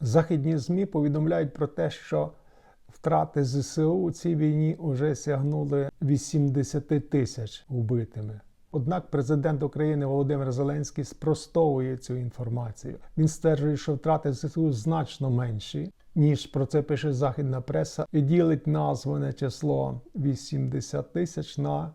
Західні ЗМІ повідомляють про те, що втрати ЗСУ у цій війні вже сягнули 80 тисяч вбитими. Однак президент України Володимир Зеленський спростовує цю інформацію. Він стверджує, що втрати ЗСУ значно менші, ніж про це пише західна преса, і ділить назване число 80 тисяч на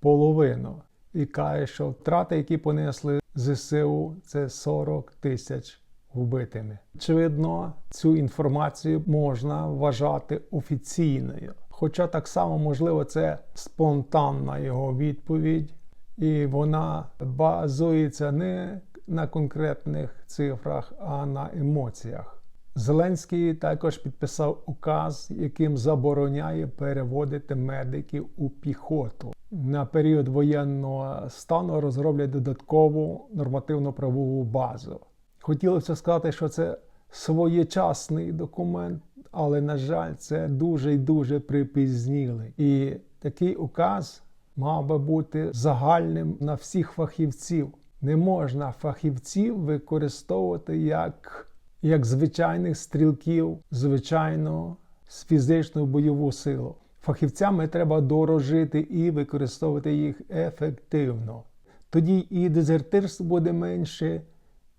половину. І каже, що втрати, які понесли ЗСУ, це 40 тисяч вбитими. Очевидно, цю інформацію можна вважати офіційною. Хоча так само, можливо, це спонтанна його відповідь, і вона базується не на конкретних цифрах, а на емоціях. Зеленський також підписав указ, яким забороняє переводити медиків у піхоту. На період воєнного стану розроблять додаткову нормативно-правову базу. Хотілося сказати, що це своєчасний документ, але, на жаль, це дуже і дуже припізнілий. І такий указ мав би бути загальним на всіх фахівців. Не можна фахівців використовувати як, як звичайних стрілків, звичайно, з фізичну бойову силу. Фахівцями треба дорожити і використовувати їх ефективно. Тоді і дезертирств буде менше,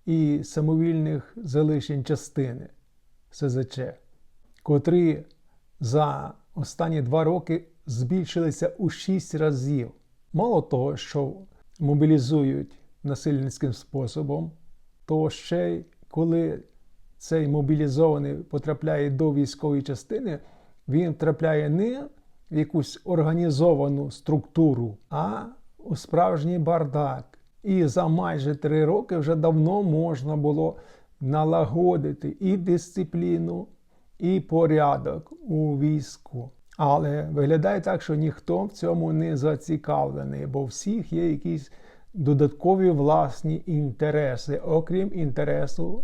і самовільних залишень частини СЗЧ, котрі за останні два роки збільшилися у 6 разів. Мало того, що мобілізують насильницьким способом, то ще й коли цей мобілізований потрапляє до військової частини, він трапляє не в якусь організовану структуру, а у справжній бардак. І за майже три роки вже давно можна було налагодити і дисципліну, і порядок у війську. Але виглядає так, що ніхто в цьому не зацікавлений, бо всіх є якісь додаткові власні інтереси, окрім інтересу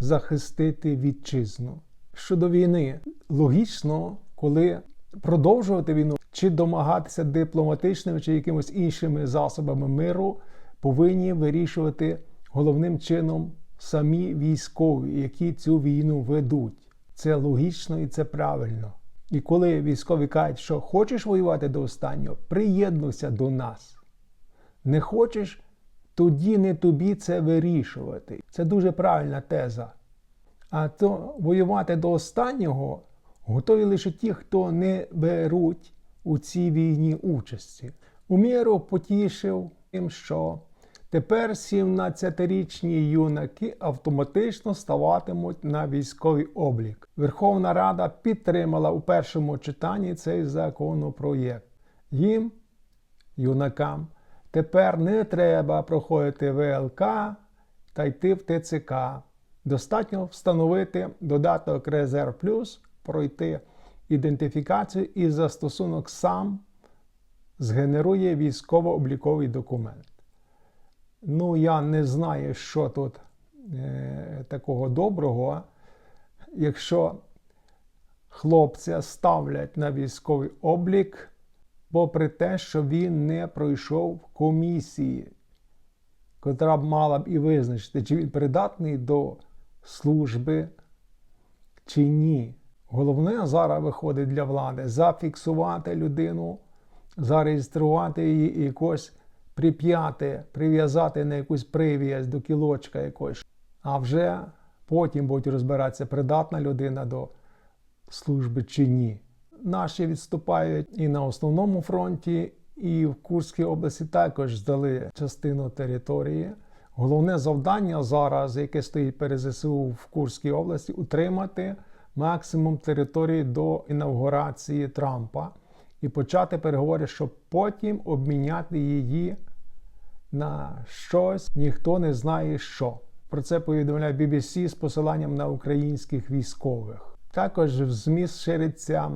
захистити вітчизну. Щодо війни, логічно, коли продовжувати війну чи домагатися дипломатичними чи якимось іншими засобами миру, повинні вирішувати головним чином самі військові, які цю війну ведуть. Це логічно і це правильно. І коли військові кажуть, що хочеш воювати до останнього, приєднуйся до нас. Не хочеш, тоді не тобі це вирішувати. Це дуже правильна теза. А то воювати до останнього готові лише ті, хто не беруть у цій війні участі. У міру потішив тим, що тепер 17-річні юнаки автоматично ставатимуть на військовий облік. Верховна Рада підтримала у першому читанні цей законопроєкт. Їм, юнакам, тепер не треба проходити ВЛК та йти в ТЦК. Достатньо встановити додаток Резерв Плюс, пройти ідентифікацію і застосунок сам згенерує військово-обліковий документ. Ну, я не знаю, що тут е, такого доброго, якщо хлопця ставлять на військовий облік, попри те, що він не пройшов комісії, котра б мала б і визначити, чи він придатний до служби, чи ні. Головне зараз виходить для влади зафіксувати людину, зареєструвати її і якось прип'яти, прив'язати на якусь прив'язь до кілочка якось. А вже потім будуть розбиратися, придатна людина до служби чи ні. Наші відступають і на основному фронті, і в Курській області також здали частину території. Головне завдання зараз, яке стоїть перед ЗСУ в Курській області, утримати максимум території до інаугурації Трампа і почати переговори, щоб потім обміняти її на щось, ніхто не знає що. Про це повідомляє BBC з посиланням на українських військових. Також в ЗМІ шириться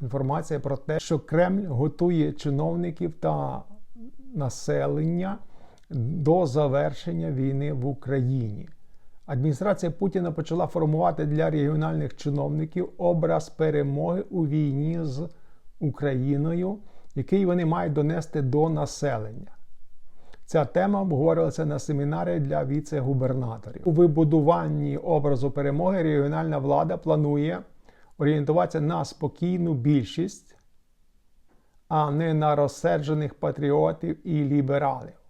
інформація про те, що Кремль готує чиновників та населення до завершення війни в Україні. Адміністрація Путіна почала формувати для регіональних чиновників образ перемоги у війні з Україною, який вони мають донести до населення. Ця тема обговорювалася на семінарі для віце-губернаторів. У вибудуванні образу перемоги регіональна влада планує орієнтуватися на спокійну більшість, а не на розсерджених патріотів і лібералів.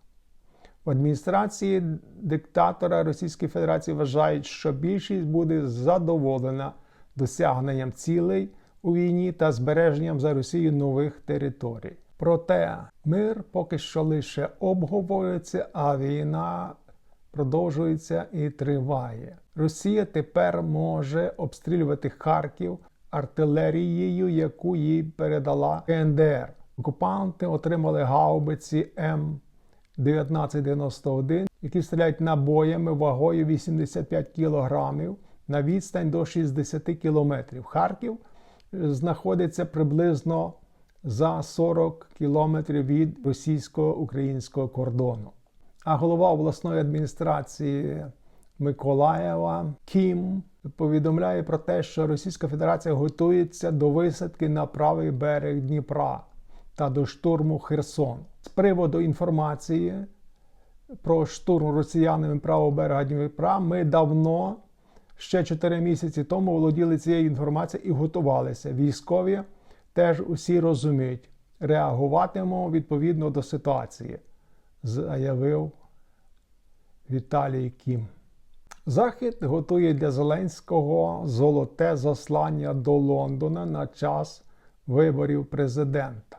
В адміністрації диктатора Російської Федерації вважають, що більшість буде задоволена досягненням цілей у війні та збереженням за Росією нових територій. Проте мир поки що лише обговорюється, а війна продовжується і триває. Росія тепер може обстрілювати Харків артилерією, яку їй передала КНДР. Окупанти отримали гаубиці М. 1991, які стріляють набоями вагою 85 кілограмів на відстань до 60 кілометрів. Харків знаходиться приблизно за 40 кілометрів від російсько-українського кордону. А голова обласної адміністрації Миколаєва Кім повідомляє про те, що Російська Федерація готується до висадки на правий берег Дніпра та до штурму Херсон. З приводу інформації про штурм росіянами правого берега Дніпра ми давно, ще 4 місяці тому, володіли цією інформацією і готувалися. Військові теж усі розуміють, реагуватимемо відповідно до ситуації, заявив Віталій Кім. Захід готує для Зеленського золоте заслання до Лондона на час виборів президента.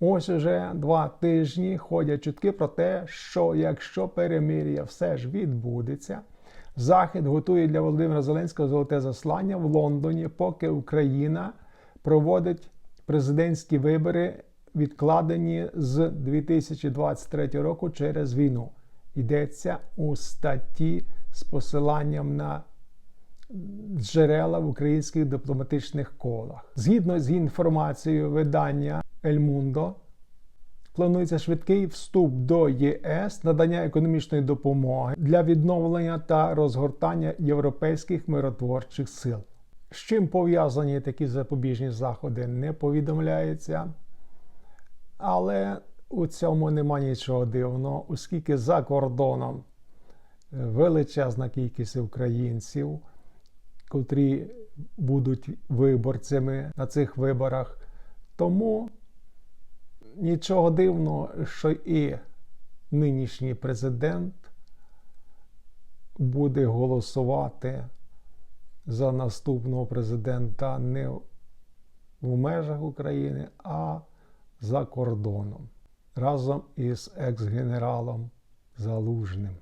Ось уже два тижні ходять чутки про те, що якщо перемир'я все ж відбудеться, Захід готує для Володимира Зеленського золоте заслання в Лондоні, поки Україна проводить президентські вибори, відкладені з 2023 року через війну. Йдеться у статті з посиланням на джерела в українських дипломатичних колах. Згідно з інформацією видання Mundo, планується швидкий вступ до ЄС, надання економічної допомоги для відновлення та розгортання європейських миротворчих сил. З чим пов'язані такі запобіжні заходи, не повідомляється. Але у цьому нема нічого дивного, оскільки за кордоном величезна кількість українців, котрі будуть виборцями на цих виборах. Тому нічого дивного, що і нинішній президент буде голосувати за наступного президента не в межах України, а за кордоном разом із екс-генералом Залужним.